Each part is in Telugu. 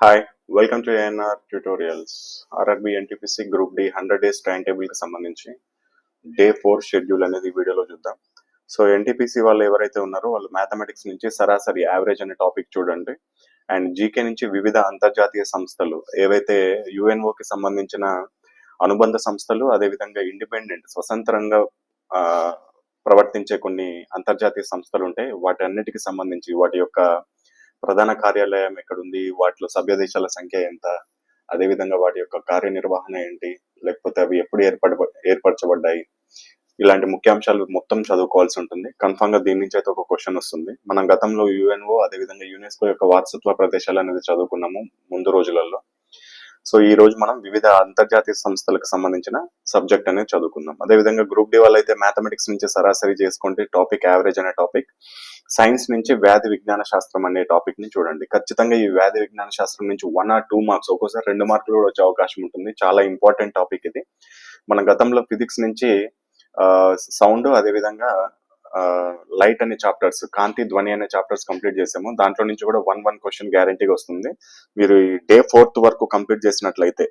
Hi welcome to ANR tutorials RRB NTPC group D hundred days time టేబుల్కి సంబంధించి డే ఫోర్ షెడ్యూల్ అనేది వీడియోలో చూద్దాం. సో ఎన్టీపీసీ వాళ్ళు ఎవరైతే ఉన్నారో వాళ్ళు మ్యాథమెటిక్స్ నుంచి సరాసరి యావరేజ్ అనే టాపిక్ చూడండి. అండ్ జీకే నుంచి వివిధ అంతర్జాతీయ సంస్థలు ఏవైతే యుఎన్ఓకి కి సంబంధించిన అనుబంధ సంస్థలు అదేవిధంగా ఇండిపెండెంట్ స్వతంత్రంగా ఆ, ప్రవర్తించే కొన్ని అంతర్జాతీయ సంస్థలు ఉంటాయి వాటి అన్నిటికి సంబంధించి వాటి యొక్క ప్రధాన కార్యాలయం ఎక్కడుంది? వాటిలో సభ్య దేశాల సంఖ్య ఎంత? అదేవిధంగా వాటి యొక్క కార్యనిర్వహణ ఏంటి? లేకపోతే అవి ఎప్పుడు ఏర్పడ ఏర్పరచబడ్డాయి? ఇలాంటి ముఖ్యాంశాలు మొత్తం చదువుకోవాల్సి ఉంటుంది. కన్ఫామ్గా దీని నుంచి అయితే ఒక క్వశ్చన్ వస్తుంది. మనం గతంలో యుఎన్ఓ అదేవిధంగా యునెస్కో యొక్క వారసత్వ ప్రదేశాలు అనేది చదువుకున్నాము ముందు రోజులలో. సో ఈ రోజు మనం వివిధ అంతర్జాతీయ సంస్థలకు సంబంధించిన సబ్జెక్ట్ అనేది చదువుకుందాం. అదేవిధంగా గ్రూప్ డి వాళ్ళు అయితే మ్యాథమెటిక్స్ నుంచి సరాసరి చేసుకుంటే టాపిక్ యావరేజ్ అనే టాపిక్. సైన్స్ నుంచి వ్యాధి విజ్ఞాన శాస్త్రం అనే టాపిక్ని చూడండి. ఖచ్చితంగా ఈ వ్యాధి విజ్ఞాన శాస్త్రం నుంచి వన్ ఆర్ టూ మార్క్స్ ఒక్కోసారి రెండు మార్కులు కూడా వచ్చే అవకాశం ఉంటుంది. చాలా ఇంపార్టెంట్ టాపిక్ ఇది. మన గతంలో ఫిజిక్స్ నుంచి సౌండ్ అదేవిధంగా లైట్ అనే చాప్టర్స్ కాంతి ధ్వని అనే చాప్టర్స్ కంప్లీట్ చేసాము. దాంట్లో నుంచి కూడా వన్ వన్ క్వశ్చన్ గ్యారంటీగా వస్తుంది. మీరు ఈ డే ఫోర్త్ వరకు కంప్లీట్ చేసినట్లయితే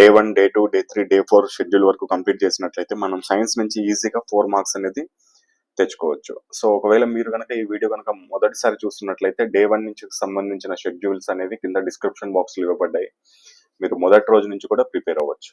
day one day two day three day four schedule వరకు కంప్లీట్ చేసినట్లయితే మనం సైన్స్ నుంచి ఈజీగా ఫోర్ మార్క్స్ అనేది తెచ్చుకోవచ్చు. సో ఒకవేళ మీరు కనుక ఈ వీడియో కనుక మొదటిసారి చూస్తున్నట్లయితే డే వన్ నుంచి సంబంధించిన షెడ్యూల్స్ అనేవి కింద డిస్క్రిప్షన్ బాక్స్లో ఇవ్వబడ్డాయి. మీరు మొదటి రోజు నుంచి కూడా ప్రిపేర్ అవ్వచ్చు.